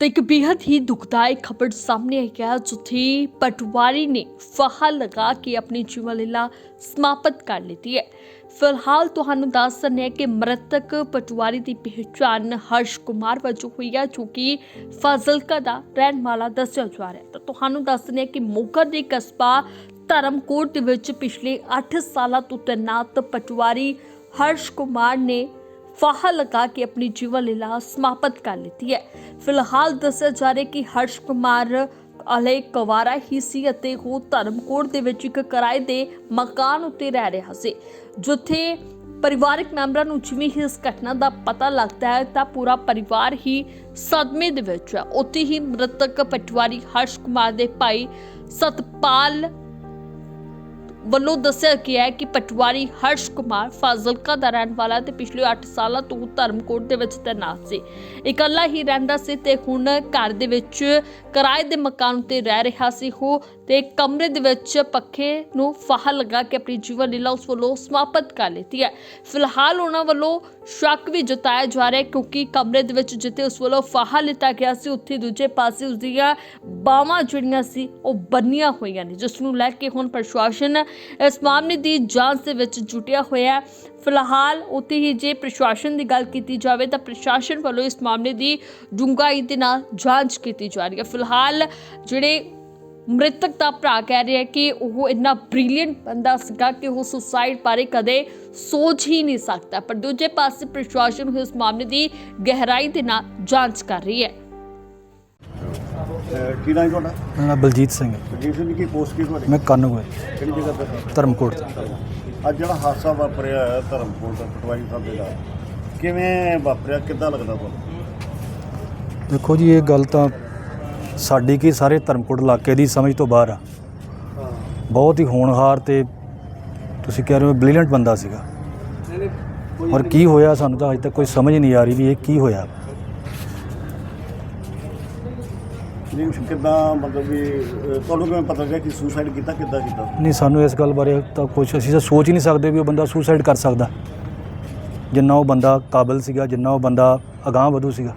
ਤਾਂ ਇੱਕ ਬੇहद ਹੀ ਦੁਖਦਾਇਕ ਖਬਰ ਸਾਹਮਣੇ ਆਈ ਹੈ, ਜਿੱਥੇ ਪਟਵਾਰੀ ਨੇ ਫਹਾ ਲਗਾ ਕੇ ਆਪਣੀ ਜੀਵਨ ਲੀਲਾ ਸਮਾਪਤ ਕਰ ਲਈ ਹੈ। ਫਿਲਹਾਲ ਤੁਹਾਨੂੰ ਦੱਸ ਦਿੰਦੇ ਹਾਂ ਕਿ ਮ੍ਰਿਤਕ ਪਟਵਾਰੀ ਦੀ ਪਹਿਚਾਣ ਹਰਸ਼ ਕੁਮਾਰ ਵਜੋਂ ਹੋਈ ਹੈ, ਜੋ ਕਿ ਫਾਜ਼ਿਲਕਾ ਦਾ ਰਹਿਣ ਵਾਲਾ ਦੱਸਿਆ ਜਾ ਰਿਹਾ ਹੈ। ਤਾਂ ਤੁਹਾਨੂੰ ਦੱਸ ਦਿੰਦੇ ਹਾਂ ਕਿ ਮੋਗਾ ਦੇ ਕਸਬਾ ਧਰਮਕੋਟ ਦੇ ਵਿੱਚ ਪਿਛਲੇ 8 ਸਾਲਾਂ ਤੋਂ ਤੈਨਾਤ ਪਟਵਾਰੀ ਹਰਸ਼ ਕੁਮਾਰ ਨੇ ਫਾਹਾ ਲਗਾ ਕੇ ਆਪਣੀ ਜੀਵਨ ਲੀਲਾ ਸਮਾਪਤ ਕਰ ਲਈ ਹੈ। ਫਿਲਹਾਲ ਦੱਸਿਆ ਜਾ ਰਿਹਾ ਕਿ ਹਰਸ਼ ਕੁਮਾਰ ਅਲੇ ਕੁਵਾਰਾ ਹੀ ਸੀ ਅਤੇ ਉਹ ਧਰਮਕੋਟ ਦੇ ਵਿੱਚ ਇੱਕ ਕਿਰਾਏ ਦੇ ਮਕਾਨ ਉੱਤੇ ਰਹਿ ਰਿਹਾ ਸੀ। ਜਿੱਥੇ ਪਰਿਵਾਰਕ ਮੈਂਬਰਾਂ ਨੂੰ ਜਿਵੇਂ ਹੀ ਇਸ ਘਟਨਾ ਦਾ ਪਤਾ ਲੱਗਦਾ ਹੈ, ਤਾਂ ਪੂਰਾ ਪਰਿਵਾਰ ਹੀ ਸਦਮੇ ਦੇ ਵਿੱਚ ਹੈ। ਉੱਥੇ ਹੀ ਮ੍ਰਿਤਕ ਪਟਵਾਰੀ ਹਰਸ਼ ਕੁਮਾਰ ਦੇ ਭਾਈ ਸਤਪਾਲ ਵੱਲੋਂ ਦੱਸਿਆ ਗਿਆ ਹੈ ਕਿ ਪਟਵਾਰੀ ਹਰਸ਼ ਕੁਮਾਰ ਫਾਜ਼ਿਲਕਾ ਦਾ ਰਹਿਣ ਵਾਲਾ ਤੇ ਪਿਛਲੇ 8 ਸਾਲਾਂ ਤੋਂ ਧਰਮਕੋਟ ਦੇ ਵਿੱਚ ਤੈਨਾਤ ਸੀ। ਇਕੱਲਾ ਹੀ ਰਹਿੰਦਾ ਸੀ ਤੇ ਹੁਣ ਘਰ ਦੇ ਵਿੱਚ ਕਿਰਾਏ ਦੇ ਮਕਾਨ ਉੱਤੇ ਰਹਿ ਰਿਹਾ ਸੀ। ਉਹ ਤੇ ਕਮਰੇ ਦੇ ਵਿੱਚ ਪੱਖੇ ਨੂੰ ਫਾਹਾ ਲਗਾ ਕੇ ਆਪਣੀ ਜੀਵਨ ਲੀਲਾ ਉਸ ਵੱਲੋਂ ਸਮਾਪਤ ਕਰ ਲਈ ਹੈ। ਫਿਲਹਾਲ ਉਹਨਾਂ ਵੱਲੋਂ ਸ਼ੱਕ ਵੀ ਜਤਾਇਆ ਜਾ ਰਿਹਾ ਕਿਉਂਕਿ ਕਮਰੇ ਦੇ ਵਿੱਚ ਜਿੱਥੇ ਉਸ ਵੱਲੋਂ ਫਾਹਾ ਲਿੱਤਾ ਗਿਆ ਸੀ, ਉੱਥੇ ਦੂਜੇ ਪਾਸੇ ਉਸ ਦੀਆਂ ਬਾਹਾਂ ਜਿਹੜੀਆਂ ਸੀ, ਉਹ ਬੰਨੀਆਂ ਹੋਈਆਂ ਨੇ, ਜਿਸ ਨੂੰ ਲੈ ਕੇ ਹੁਣ ਪ੍ਰਸ਼ਾਸਨ ਇਸ ਮਾਮਲੇ ਦੀ ਜਾਂਚ ਦੇ ਵਿੱਚ ਜੁਟਿਆ ਹੋਇਆ ਹੈ। ਫਿਲਹਾਲ ਉੱਥੇ ਹੀ ਜੇ ਪ੍ਰਸ਼ਾਸਨ ਦੀ ਗੱਲ ਕੀਤੀ ਜਾਵੇ ਤਾਂ ਪ੍ਰਸ਼ਾਸਨ ਵੱਲੋਂ ਇਸ ਮਾਮਲੇ ਦੀ ਡੂੰਘਾਈ ਦੇ ਨਾਲ ਜਾਂਚ ਕੀਤੀ ਜਾ ਰਹੀ ਹੈ। ਫਿਲਹਾਲ ਜਿਹੜੇ ਮ੍ਰਿਤਕ ਦਾ ਭਰਾ ਕਹਿ ਰਿਹਾ ਹੈ ਕਿ ਉਹ ਇੰਨਾ ਬ੍ਰਿਲੀਅੰਟ ਬੰਦਾ ਸੀਗਾ ਕਿ ਉਹ ਸੁਸਾਈਡ ਬਾਰੇ ਕਦੇ ਸੋਚ ਹੀ ਨਹੀਂ ਸਕਦਾ। ਪਰ ਦੂਜੇ ਪਾਸੇ ਪ੍ਰਸ਼ਾਸਨ ਇਸ ਮਾਮਲੇ ਦੀ ਗਹਿਰਾਈ ਦੇ ਨਾਲ ਜਾਂਚ ਕਰ ਰਹੀ ਹੈ। ਅਹ ਕੀ ਨਾਮ ਹੈ ਤੁਹਾਡਾ? ਮੇਰਾ ਨਾਮ ਬਲਜੀਤ ਸਿੰਘ ਹੈ। ਜੀ ਸਿੰਘ ਕੀ ਪੋਸਟ ਕੀ ਤੁਹਾਡੀ? ਮੈਂ ਕਾਨੂੰਗੋ ਕਿਹੜੀ ਜਗ੍ਹਾ ਤੇ? ਧਰਮਕੋਟ ਤੋਂ। ਅੱਜ ਜਿਹੜਾ ਹਾਦਸਾ ਵਾਪਰਿਆ ਹੈ ਧਰਮਪੁਰ ਦਾ ਪਟਵਾਰੀ ਸਾਹਿਬ ਦੇ ਨਾਲ ਕਿਵੇਂ ਵਾਪਰਿਆ? ਕਿੱਦਾਂ ਲੱਗਦਾ ਤੁਹਾਨੂੰ? ਦੇਖੋ ਜੀ ਇਹ ਗੱਲ ਤਾਂ ਸਾਡੀ ਕੀ ਸਾਰੇ ਧਰਮਕੋਟ ਇਲਾਕੇ ਦੀ ਸਮਝ ਤੋਂ ਬਾਹਰ ਆ। ਬਹੁਤ ਹੀ ਹੋਣਹਾਰ ਤੇ ਤੁਸੀਂ ਕਹਿ ਰਹੇ ਹੋ ਬ੍ਰਿਲੀਅੰਟ ਬੰਦਾ ਸੀਗਾ। ਔਰ ਕੀ ਹੋਇਆ ਸਾਨੂੰ ਤਾਂ ਅਜੇ ਤੱਕ ਕੋਈ ਸਮਝ ਨਹੀਂ ਆ ਰਹੀ ਵੀ ਇਹ ਕੀ ਹੋਇਆ। ਨਹੀਂ ਕਿੱਦਾਂ ਮਤਲਬ ਵੀ ਅਹ ਤੁਹਾਨੂੰ ਕਿਵੇਂ ਪਤਾ ਲੱਗਿਆ ਕਿ ਸੁਸਾਈਡ ਕੀਤਾ ਕਿੱਦਾਂ ਕੀਤਾ? ਨਹੀਂ ਸਾਨੂੰ ਇਸ ਗੱਲ ਬਾਰੇ ਤਾਂ ਕੁਝ ਅਸੀਂ ਤਾਂ ਸੋਚ ਹੀ ਨਹੀਂ ਸਕਦੇ ਵੀ ਉਹ ਬੰਦਾ ਸੁਸਾਈਡ ਕਰ ਸਕਦਾ। ਜਿੰਨਾ ਉਹ ਬੰਦਾ ਕਾਬਲ ਸੀਗਾ ਜਿੰਨਾ ਉਹ ਬੰਦਾ ਅਗਾਂਹ ਵਧੂ ਸੀਗਾ।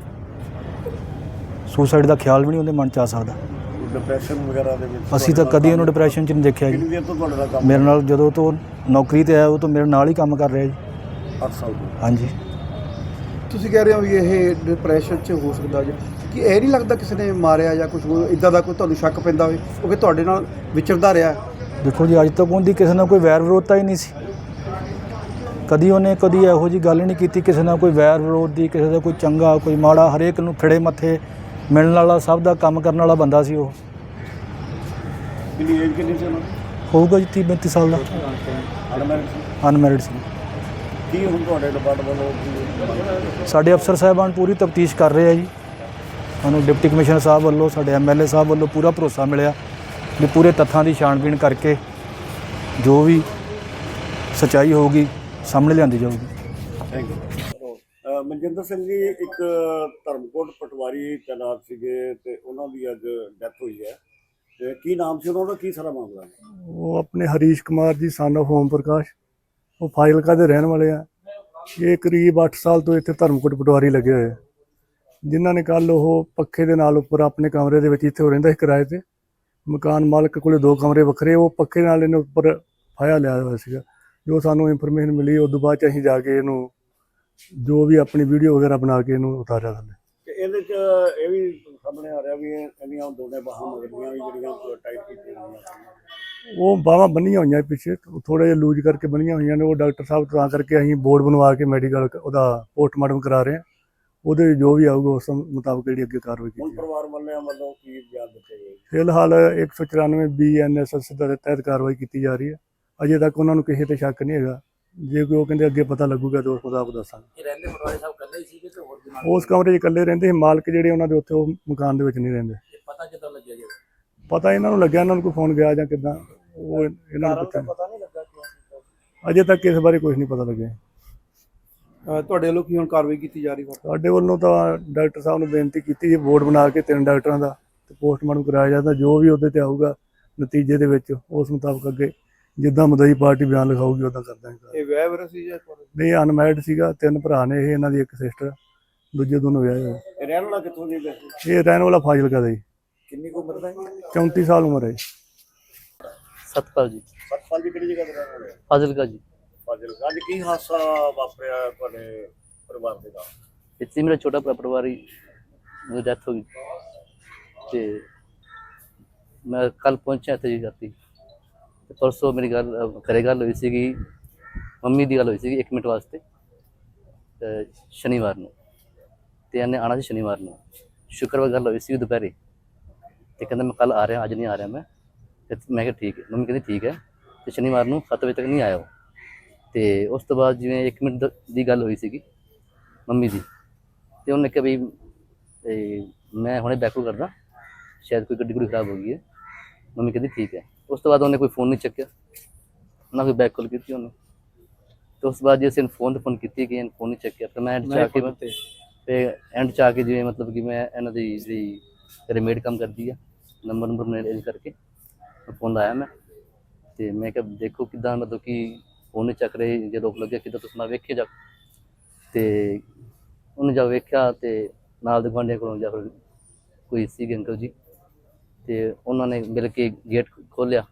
ਸੁਸਾਈਡ ਦਾ ਖਿਆਲ ਵੀ ਨਹੀਂ ਉਹਦੇ ਮਨ ਚ ਆ ਸਕਦਾ। ਡਿਪਰੈਸ਼ਨ ਵਗੈਰਾ ਦੇ ਵਿੱਚ ਅਸੀਂ ਤਾਂ ਕਦੀ ਉਹਨੂੰ ਡਿਪਰੈਸ਼ਨ ਚ ਨਹੀਂ ਦੇਖਿਆ ਜੀ। ਕਿੰਨੀ ਦੇਰ ਤੋਂ ਤੁਹਾਡਾ ਦਾ ਕੰਮ ਮੇਰੇ ਨਾਲ ਜਦੋਂ ਤੋਂ ਨੌਕਰੀ ਤੇ ਆਇਆ ਉਹ ਤੋਂ ਮੇਰੇ ਨਾਲ ਹੀ ਕੰਮ ਕਰ ਰਿਹਾ ਜੀ। 8 ਸਾਲ ਤੋਂ। ਹਾਂਜੀ। ਤੁਸੀਂ ਕਹਿ ਰਹੇ ਹੋ ਵੀ ਇਹ ਡਿਪਰੈਸ਼ਨ 'ਚ ਹੋ ਸਕਦਾ ਜੀ। ਕਿ ਇਹ ਨਹੀਂ ਲੱਗਦਾ ਕਿਸੇ ਨੇ ਮਾਰਿਆ ਜਾਂ ਕੁਝ ਇਦਾਂ ਦਾ ਕੋਈ ਤੁਹਾਨੂੰ ਸ਼ੱਕ ਪੈਂਦਾ ਹੋਵੇ? ਕਿਉਂਕਿ ਤੁਹਾਡੇ ਨਾਲ ਵਿਚਰਦਾ ਰਿਹਾ। ਦੇਖੋ ਜੀ ਅੱਜ ਤੱਕ ਉਹਦੀ ਕਿਸੇ ਨਾਲ ਕੋਈ ਵੈਰ ਵਿਰੋਧਤਾ ਹੀ ਨਹੀਂ ਸੀ। ਕਦੀ ਉਹਨੇ ਕਦੀ ਇਹੋ ਜੀ ਗੱਲ ਨਹੀਂ ਕੀਤੀ ਕਿਸੇ ਨਾਲ ਕੋਈ ਵੈਰ ਵਿਰੋਧ ਦੀ ਕਿਸੇ ਦਾ ਕੋਈ ਚੰਗਾ ਕੋਈ ਮਾੜਾ ਹਰੇਕ ਨੂੰ ਖੜੇ ਮੱਥੇ ਮਿਲਣ ਵਾਲਾ ਸਭ ਦਾ ਕੰਮ ਕਰਨ ਵਾਲਾ ਬੰਦਾ ਸੀ ਉਹ। ਕਿੰਨੀ ਏਜ ਕਿੰਨੀ ਸੀ ਉਹਨਾਂ ਦੀ ਹੋਊਗਾ ਜੀ 30 32 ਸਾਲ ਦਾ। ਅਨਮੈਰਿਡ ਸੀ? ਅਨਮੈਰਿਡ ਸੀ। ਕੀ ਹੁਣ ਤੁਹਾਡੇ ਡਿਪਾਰਟਮੈਂਟ ਵੱਲੋਂ ਕੀ ਸਾਡੇ ਅਫਸਰ ਸਾਹਿਬਾਨ ਪੂਰੀ ਤਫਤੀਸ਼ ਕਰ ਰਹੇ ਆ ਜੀ। ਸਾਨੂੰ ਡਿਪਟੀ ਕਮਿਸ਼ਨਰ ਸਾਹਿਬ ਵੱਲੋਂ ਸਾਡੇ ਐਮਐਲਏ ਸਾਹਿਬ ਵੱਲੋਂ ਪੂਰਾ ਭਰੋਸਾ ਮਿਲਿਆ ਵੀ ਪੂਰੇ ਤੱਥਾਂ ਦੀ ਛਾਣਬੀਣ ਕਰਕੇ ਜੋ ਵੀ ਸਚਾਈ ਹੋਊਗੀ ਸਾਹਮਣੇ ਲਿਆਂਦੀ ਜਾਊਗੀ। ਥੈਂਕ ਯੂ ਮਨਜਿੰਦਰ ਸਿੰਘ ਜੀ, ਇੱਕ ਧਰਮਕੋਟ ਪਟਵਾਰੀ ਤੈਨਾਤ ਸੀਗੇ ਤੇ ਉਹਨਾਂ ਦੀ ਅੱਜ ਡੈਥ ਹੋਈ ਹੈ। ਤੇ ਕੀ ਨਾਮ ਸੀ ਉਹਨਾਂ ਦਾ? ਕੀ ਸਾਰਾ ਮਾਮਲਾ ਹੈ? ਉਹ ਆਪਣੇ ਹਰੀਸ਼ ਕੁਮਾਰ ਜੀ ਸਨ of ਓਮ ਪ੍ਰਕਾਸ਼। ਉਹ ਫਾਜ਼ਿਲਕਾ ਦੇ ਰਹਿਣ ਵਾਲੇ ਆ। ਇਹ ਕਰੀਬ 8 ਸਾਲ ਤੋਂ ਇੱਥੇ ਧਰਮਕੋਟ ਪਟਵਾਰੀ ਲੱਗੇ ਹੋਏ ਆ। ਜਿਨ੍ਹਾਂ ਨੇ ਕੱਲ ਉਹ ਪੱਖੇ ਦੇ ਨਾਲ ਉੱਪਰ ਆਪਣੇ ਕਮਰੇ ਦੇ ਵਿੱਚ ਇੱਥੇ ਉਹ ਰਹਿੰਦਾ ਸੀ ਕਿਰਾਏ ਤੇ। ਮਕਾਨ ਮਾਲਕ ਕੋਲੇ ਦੋ ਕਮਰੇ ਵੱਖਰੇ, ਉਹ ਪੱਖੇ ਨਾਲ ਇਹਨੇ ਉੱਪਰ ਫਾਇਆ ਲਿਆ ਹੋਇਆ ਸੀਗਾ। ਜੋ ਸਾਨੂੰ ਇਨਫੋਰਮੇਸ਼ਨ ਮਿਲੀ, ਉਸ ਤੋਂ ਬਾਅਦ ਚ ਅਸੀਂ ਜਾ ਕੇ ਇਹਨੂੰ ਜੋ ਵੀ ਆਪਣੀ ਵੀਡੀਓ ਵਗੈਰਾ ਬਣਾ ਕੇ ਇਹਨੂੰ ਉਤਾਰਿਆ ਥੱਲੇ ਤੇ ਇਹਦੇ ਚ ਇਹ ਵੀ ਸਾਹਮਣੇ ਆ ਰਿਹਾ ਵੀ ਇਹ- ਇਹਦੀਆਂ ਦੋਨੇ ਬਾਹਾਂ ਮਗਰਲੀਆਂ ਵੀ ਜਿਹੜੀਆਂ ਟਾਈਟ ਕੀਤੀਆਂ ਹੋਈਆਂ ਉਹ ਬਾਹਾਂ ਬੰਨੀਆਂ ਹੋਈਆਂ ਪਿੱਛੇ ਥੋੜਾ ਜਿਹਾ ਲੂਜ਼ ਕਰਕੇ ਬੰਨੀਆਂ ਹੋਈਆਂ ਨੇ ਉਹ ਡਾਕਟਰ ਸਾਹਿਬ ਤਾਂ ਕਰਕੇ ਅਸੀਂ ਬੋਰਡ ਬਣਵਾ ਕੇ ਮੈਡੀਕਲ ਉਹਦਾ ਪੋਸਟਮਾਰਟਮ ਕਰਾ ਰਹੇ ਹਾਂ। ਉਹਦੇ ਜੋ ਵੀ ਆਊਗਾ ਉਸ ਮੁਤਾਬਕ ਜਿਹੜੀ ਅੱਗੇ ਕਾਰਵਾਈ ਹੁਣ ਕੀਤੀ ਪਰਿਵਾਰ ਵੱਲੋਂ ਕੀ ਬਿਆਨ ਦਿੱਤੇ ਗਏ? ਫਿਲਹਾਲ 194 ਬੀਐਨਐਸਐਸ ਦੇ ਤਹਿਤ ਕਾਰਵਾਈ ਕੀਤੀ ਜਾ ਰਹੀ ਹੈ। ਅਜੇ ਤੱਕ ਉਹਨਾਂ ਨੂੰ ਕਿਸੇ ਤੇ ਸ਼ੱਕ ਨਹੀਂ ਹੈਗਾ। ਜੇ ਕੋਈ ਉਹ ਕਹਿੰਦੇ ਅੱਗੇ ਪਤਾ ਲੱਗੂਗਾ ਤਾਂ ਉਸ ਮੁਤਾਬਕ ਦੱਸਾਂਗੇ। ਇਹ ਰਹਿੰਦੇ ਪਟਵਾਰੀ ਸਾਹਿਬ ਇਕੱਲੇ ਹੀ ਸੀਗੇ ਤੇ ਹੋਰ ਵੀ ਨਾਲ ਉਸ ਕਮਰੇ 'ਚ ਇਕੱਲੇ ਰਹਿੰਦੇ ਸੀ ਮਾਲਕ ਜਿਹੜੇ ਉਹਨਾਂ ਦੇ ਉੱਥੇ ਉਹ ਮਕਾਨ ਦੇ ਵਿੱਚ ਨਹੀਂ ਰਹਿੰਦੇ। ਇਹ ਪਤਾ ਕਿੱਦਾਂ ਲੱਗਿਆ ਜੀ? ਪਤਾ ਇਹਨਾਂ ਨੂੰ ਲੱਗਿਆ ਇਹਨਾਂ ਨੂੰ ਕੋਈ ਫੋਨ ਗਿਆ ਜਾਂ ਕਿੱਦਾਂ ਉਹ ਇਹਨਾਂ ਨੂੰ ਪਤਾ ਨਹੀਂ। ਲੱਗਾ ਕਿਉਂ ਅਜੇ ਤੱਕ ਇਸ ਬਾਰੇ ਕੁਝ ਨਹੀਂ ਪਤਾ ਲੱਗਿਆ। ਤੁਹਾਡੇ ਵੱਲੋਂ ਕੀ ਹੁਣ ਕਾਰਵਾਈ ਕੀਤੀ ਜਾ ਰਹੀ ਹੈ? ਸਾਡੇ ਵੱਲੋਂ ਤਾਂ ਡਾਕਟਰ ਸਾਹਿਬ ਨੂੰ ਬੇਨਤੀ ਕੀਤੀ ਹੈ ਬੋਰਡ ਬਣਾ ਕੇ ਤਿੰਨ ਡਾਕਟਰਾਂ ਦਾ ਤੇ ਪੋਸਟਮਾਰਟਮ ਕਰਾਇਆ ਜਾਂਦਾ ਜੋ ਵੀ ਉਹਦੇ ਤੇ ਆਊਗਾ ਨਤੀਜੇ ਦੇ ਵਿੱਚ ਉਸ ਮੁਤਾਬਕ ਅੱਗੇ ਜਿੱਦਾਂ ਮਦਈ ਪਾਰਟੀ ਬਿਆਨ ਲਿਖਾਊਗੀ ਉਦਾਂ ਕਰ ਦਾਂਗੇ ਇਹ ਵੈਵਰ ਸੀ ਜਾਂ ਨਹੀਂ ਅਨਮੈਰਿਡ ਸੀਗਾ ਤਿੰਨ ਭਰਾ ਨੇ ਇਹ ਇਹਨਾਂ ਦੀ ਇੱਕ ਸਿਸਟਰ ਦੂਜੇ ਦੋਨੋਂ ਵਿਆਹੇ ਹੋਏ। ਇਹ ਰਹਿਣ ਵਾਲਾ ਕਿੱਥੋਂ ਦੀ? ਇਹ ਰਹਿਣ ਵਾਲਾ ਫਾਜ਼ਿਲਕਾ ਦਾ ਜੀ ਕਿੰਨੀ ਕੁ ਉਮਰ ਦਾ ਹੈ 34 ਸਾਲ ਉਮਰ ਹੈ। ਜੀ। ਸਤਪਾਲ ਜੀ ਸੱਤ ਸਾਲ ਦੀ ਕਿਹੜੀ ਜਗ੍ਹਾ ਤੇ ਰਹਿਣ ਵਾਲੇ? ਫਾਜ਼ਿਲਕਾ ਜੀ। ਫਾਜ਼ਿਲਕਾ। ਅੱਜ ਕੀ ਹਾਦਸਾ ਵਾਪਰਿਆ ਤੁਹਾਡੇ ਪਰਿਵਾਰ ਦੇ ਨਾਲ? ਇੱਥੇ ਮੇਰਾ ਛੋਟਾ ਭਰਾ ਪਰਿਵਾਰੀ ਦੀ ਡੈਥ ਹੋ ਗਈ। ਤੇ ਮੈਂ ਕੱਲ ਪਹੁੰਚਿਆ ਇੱਥੇ ਜੀ ਰਾਤੀ। ਤੇ ਪਰਸੋਂ ਮੇਰੀ ਗੱਲ ਅਹ, ਘਰੇ ਗੱਲ ਹੋਈ ਸੀਗੀ ਮੰਮੀ ਦੀ ਗੱਲ ਹੋਈ ਸੀਗੀ 1 ਮਿੰਟ ਵਾਸਤੇ ਸ਼ਨੀਵਾਰ ਨੂੰ। ਤੇ ਇਹਨੇ ਆਣਾ ਸੀ ਸ਼ਨੀਵਾਰ ਨੂੰ। ਸ਼ੁੱਕਰਵਾਰ ਗੱਲ ਹੋਈ ਸੀ ਦੁਪਹਿਰੇ। ਤੇ ਕਹਿੰਦਾ ਮੈਂ ਕੱਲ ਆ ਰਿਹਾ ਅੱਜ ਨਹੀਂ ਆ ਰਿਹਾ ਮੈਂ। ਤੇ ਮੈਂ ਕਿਹਾ ਠੀਕ ਹੈ। ਮੰਮੀ ਕਹਿੰਦੀ ਠੀਕ ਹੈ। ਤੇ ਸ਼ਨੀਵਾਰ ਨੂੰ 7 ਵਜੇ ਤੱਕ ਨਹੀਂ ਆਇਆ ਉਹ। ਤੇ ਉਸ ਤੋਂ ਬਾਅਦ ਜਿਵੇਂ 1 ਮਿੰਟ ਦ- ਦੀ ਗੱਲ ਹੋਈ ਸੀਗੀ ਮੰਮੀ ਦੀ। ਤੇ ਉਹਨੇ ਕਿਹਾ ਵੀ ਮੈਂ ਹੁਣੇ ਬੈਕਅਪ ਕਰਦਾ। ਸ਼ਾਇਦ ਕੋਈ ਗੱਡੀ ਗੁੱਡੀ ਖਰਾਬ ਹੋ ਗਈ ਹੈ। ਮੰਮੀ ਕਹਿੰਦੀ ਠੀਕ ਹੈ। ਉਸ ਤੋਂ ਬਾਅਦ ਉਹਨੇ ਕੋਈ ਫੋਨ ਨਹੀਂ ਚੱਕਿਆ ਨਾ ਕੋਈ ਬੈਕ ਕਾਲ ਕੀਤੀ ਉਹਨੇ। ਤੇ ਉਸ ਤੋਂ ਬਾਅਦ ਜੇ ਅਸੀਂ ਫੋਨ ਤੇ ਫੋਨ ਕੀਤੀ ਕਿ ਫੋਨ ਨਹੀਂ ਚੱਕਿਆ ਤਾਂ ਮੈਂ ਆ ਕੇ ਤੇ ਐਂਡ ਚ ਆ ਕੇ ਜਿਵੇਂ ਮਤਲਬ ਕਿ ਮੈਂ ਇਹਨਾਂ ਦੀ ਜਿਹੜੀ ਰਿਮੇਡ ਕੰਮ ਕਰਦੀ ਆ ਨੰਬਰ ਨੰਬਰ ਮੈਂ ਅਰੇਂਜ ਕਰਕੇ ਫੋਨ ਲਾਇਆ ਮੈਂ। ਤੇ ਮੈਂ ਕਿਹਾ ਦੇਖੋ ਕਿਦਾਂ ਮਤਲਬ ਕਿ ਫੋਨ ਨਹੀਂ ਚੱਕ ਰਹੇ ਜੇ ਰੋਕ ਲੱਗਿਆ ਕਿਦਾਂ ਤੁਸੀਂ ਨਾ ਵੇਖਿਆ ਜਾ ਤੇ ਉਹਨੇ ਜਦ ਵੇਖਿਆ ਤੇ ਨਾਲ ਦੇ ਗੁਆਂਢੀਆਂ ਕੋਲੋਂ ਜਾਂ ਫਿਰ ਕੋਈ ਸੀਗੇ ਅੰਕਲ ਜੀ। ਤੇ ਉਹਨਾਂ ਨੇ ਮਿਲ ਕੇ ਗੇਟ ਖੋਲ੍ਹਿਆ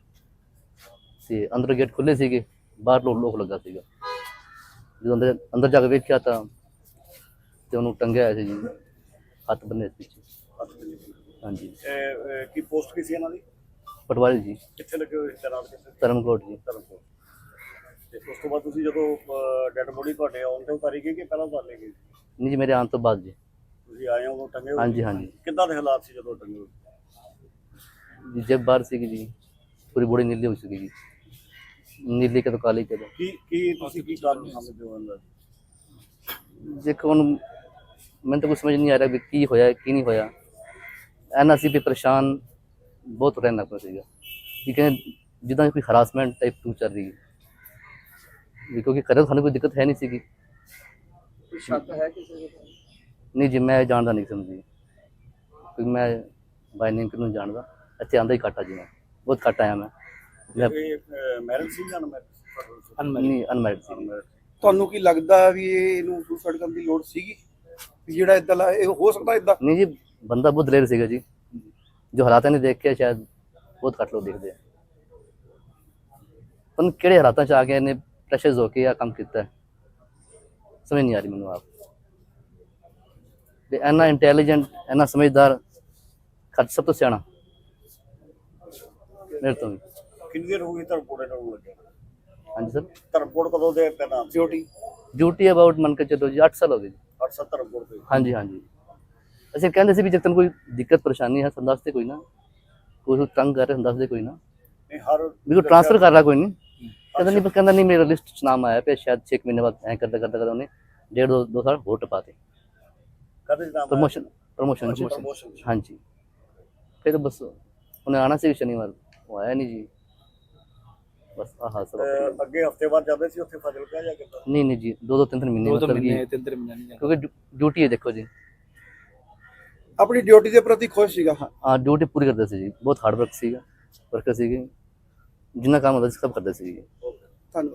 ਤੇ ਅੰਦਰ ਗੇਟ ਖੁੱਲੇ ਸੀਗੇ ਬਾਹਰ ਲੋਕ ਲੋਕ ਲੱਗਾ ਸੀਗਾ। ਜਦੋਂ ਅੰਦਰ ਅੰਦਰ ਜਾ ਕੇ ਵੇਖਿਆ ਤਾਂ ਤੇ ਉਹਨੂੰ ਟੰਗਿਆ ਹੋਇਆ ਸੀ ਜੀ ਹੱਥ ਬੰਨੇ ਸੀ। ਹਾਂਜੀ। ਇਹ ਕੀ ਪੋਸਟ ਕੀ ਸੀ ਇਹਨਾਂ ਦੀ? ਪਟਵਾਰੀ ਜੀ। ਕਿੱਥੇ ਲੱਗੇ ਹੋਏ ਤਨਾਤ ਕਿੱਥੇ ਧਰਮਕੋਟ ਜੀ। ਧਰਮਪੁਰ ਤੇ ਉਸ ਤੋਂ ਬਾਅਦ ਤੁਸੀਂ ਜਦੋਂ ਡੈਡ ਬੋਡੀ ਤੁਹਾਡੇ ਆਉਣ ਤੇ ਉਤਾਰੀ ਗਈ ਕਿ ਪਹਿਲਾਂ ਉਤਾਰ ਲਈ ਗਈ ਨਹੀਂ ਜੀ ਮੇਰੇ ਆਉਣ ਤੋਂ ਬਾਅਦ ਜੀ। ਤੁਸੀਂ ਆਏ ਹੋ ਉਦੋਂ ਟੰਗੇ ਹੋਏ ਹਾਂਜੀ? ਹਾਂਜੀ। ਕਿੱਦਾਂ ਦੇ ਹਾਲਾਤ ਸੀ ਜਦੋਂ ਟੰਗੇ ਹੋਏ? ਜੀ ਬਾਹਰ ਸੀਗੀ ਜੀ ਪੂਰੀ ਬੋਡੀ ਨੀਲੀ ਹੋ ਚੁੱਕੀ ਜੀ। ਨੀਲੀ ਕਦੋਂ ਕਾਲੀ ਕਦੋਂ। ਕੀ ਕੀ ਤੁਸੀਂ ਕੀ ਕਾਰਨ ਸਮਝਦੇ ਹੋ ਅੰਦਰ? ਦੇਖੋ ਹੁਣ ਮੈਨੂੰ ਤਾਂ ਕੁਝ ਸਮਝ ਨਹੀਂ ਆ ਰਿਹਾ ਵੀ ਕੀ ਹੋਇਆ ਕੀ ਨਹੀਂ ਹੋਇਆ। ਐਨਾ ਸੀ ਵੀ ਪਰੇਸ਼ਾਨ ਬਹੁਤ ਰਹਿਣ ਪਿਆ ਸੀਗਾ। ਕਿ ਕਹਿੰਦੇ ਜਿੱਦਾਂ ਕੋਈ ਹਰਾਸਮੈਂਟ ਟਾਈਪ ਟੂ ਚੱਲ ਰਹੀ ਹੈ। ਵੀ ਕਿਉਂਕਿ ਘਰੇ ਸਾਨੂੰ ਕੋਈ ਦਿੱਕਤ ਹੈ ਨਹੀਂ ਸੀਗੀ। ਸ਼ੱਕ ਹੈ ਕਿਸੇ ਦੇ ਨਹੀਂ ਜੀ ਮੈਂ ਜਾਣਦਾ ਨਹੀਂ ਸਮਝੀ। ਕਿਉਂਕਿ ਮੈਂ ਬਾਈ ਨੇਮ ਨੂੰ ਜਾਣਦਾ। ਇੱਥੇ ਆਂਦਾ ਹੀ ਘੱਟ ਆ ਜੀ ਮੈਂ ਬਹੁਤ ਘੱਟ ਆਇਆ ਮੈਂ। ਮੈਂ ਮੈਰਿਜ ਸੀ ਜਾਂ ਅਨਮੈਰਿਜ ਨਹੀਂ ਅਨਮੈਰਿਡ ਸੀ। ਤੁਹਾਨੂੰ ਕੀ ਲੱਗਦਾ ਵੀ ਇਹ ਇਹਨੂੰ ਸੁਸਾਈਡ ਕਰਨ ਦੀ ਲੋੜ ਸੀਗੀ? ਜਿਹੜਾ ਇਦਾਂ ਇਹ ਹੋ ਸਕਦਾ ਇਦਾਂ ਨਹੀਂ ਜੀ ਬੰਦਾ ਬਹੁਤ ਦਲੇਰ ਸੀਗਾ ਜੀ। ਜੋ ਹਾਲਾਤਾਂ ਨੇ ਦੇਖ ਕੇ ਸ਼ਾਇਦ ਬਹੁਤ ਘੱਟ ਲੋਕ ਦੇਖਦੇ ਆ। ਪਰ ਕਿਹੜੇ ਹਾਲਾਤਾਂ ਚ ਆ ਕੇ ਇਹਨੇ ਪ੍ਰੈਸ਼ਰਸ ਹੋ ਕੇ ਆ ਕੰਮ ਕੀਤਾ? ਸਮਝ ਨਹੀਂ ਆ ਰਹੀ ਮੈਨੂੰ ਆਪ। ਤੇ ਇੰਟੈਲੀਜੈਂਟ ਇੰਨਾ ਸਮਝਦਾਰ ਸਭ ਤੋਂ ਸਿਆਣਾ। ਮੇਰੇ ਤੋਂ ਵੀ। ਕਿੰਨੀ ਦੇਰ ਹੋ ਗਈ ਧਰਮਪੁਰ ਇਹਨਾਂ ਨੂੰ ਲੱਗਿਆ? ਹਾਂਜੀ ਸਰ। ਧਰਮਪੁਰ ਕਦੋਂ ਦੇ ਸੀ ਡਿਊਟੀ ਡਿਊਟੀ ਅਬਾਊਟ ਮੰਨ ਕੇ ਚੱਲੋ ਜੀ 8 ਸਾਲ ਹੋ ਗਏ ਜੀ। 8 ਧਰਮਪੁਰ ਦੇ ਹਾਂਜੀ ਹਾਂਜੀ। ਅਸੀਂ ਕਹਿੰਦੇ ਸੀ ਵੀ ਜੇ ਤੈਨੂੰ ਕੋਈ ਦਿੱਕਤ ਪਰੇਸ਼ਾਨੀ ਹੈ ਸਾਨੂੰ ਦੱਸ ਦੇ ਕੋਈ ਨਾ। ਕੋਈ ਤੰਗ ਕਰ ਰਿਹਾ ਸਾਨੂੰ ਦੱਸ ਦੇ ਕੋਈ ਨਾ। ਨਹੀਂ ਹਰ ਕੋਈ ਟ੍ਰਾਂਸਫਰ ਕਰ ਰਹਾ ਕੋਈ ਨਹੀਂ ਕਹਿੰਦਾ ਨਹੀਂ ਕਹਿੰਦਾ ਨਹੀਂ ਮੇਰਾ ਲਿਸਟ ਚ ਨਾਮ ਆਇਆ ਪਿਆ ਸ਼ਾਇਦ 6 ਮਹੀਨੇ ਬਾਅਦ ਐਂ ਕਰਦਾ ਕਰਦਾ ਕਰਦਾ ਉਹਨੇ ਡੇਢ ਦੋ ਦੋ ਸਾਲ ਹੋਰ ਟਪਾਤੇ ਕਦੇ ਨਾਮ ਪ੍ਰਮੋਸ਼ਨ ਪ੍ਰਮੋਸ਼ਨ ਹਾਂਜੀ। ਫਿਰ ਬਸ ਉਹਨੇ ਆਣਾ ਸੀ ਸ਼ਨੀਵਾਰ ਉਹ ਆਇਆ ਨਹੀਂ ਜੀ। ਬਸ ਆਹ ਸਭ ਅੱਗੇ ਹਫ਼ਤੇ ਬਾਅਦ ਜਾਂਦੇ ਸੀ ਉੱਥੇ ਫਜ਼ਲਕਾ ਜਾਂ ਕਿੱਦਾਂ? ਨਹੀਂ ਨਹੀਂ ਜੀ ਦੋ ਦੋ ਤਿੰਨ ਤਿੰਨ ਮਹੀਨੇ ਮਤਲਬ ਕਿ ਤਿੰਨ ਤਿੰਨ ਮਹੀਨੇ ਨਹੀਂ ਕਿਉਂਕਿ ਡਿਊਟੀ ਹੈ ਦੇਖੋ ਜੀ। ਆਪਣੀ ਡਿਊਟੀ ਦੇ ਪ੍ਰਤੀ ਖੁਸ਼ ਸੀਗਾ? ਹਾਂ ਡਿਊਟੀ ਪੂਰੀ ਕਰਦੇ ਸੀ ਜੀ। ਬਹੁਤ ਹਾਰਡ ਵਰਕ ਸੀਗਾ ਵਰਕਰ ਸੀਗੇ। ਜਿੰਨਾ ਕੰਮ ਹੁੰਦਾ ਸੀ ਸਭ ਕਰਦੇ ਸੀ ਜੀ।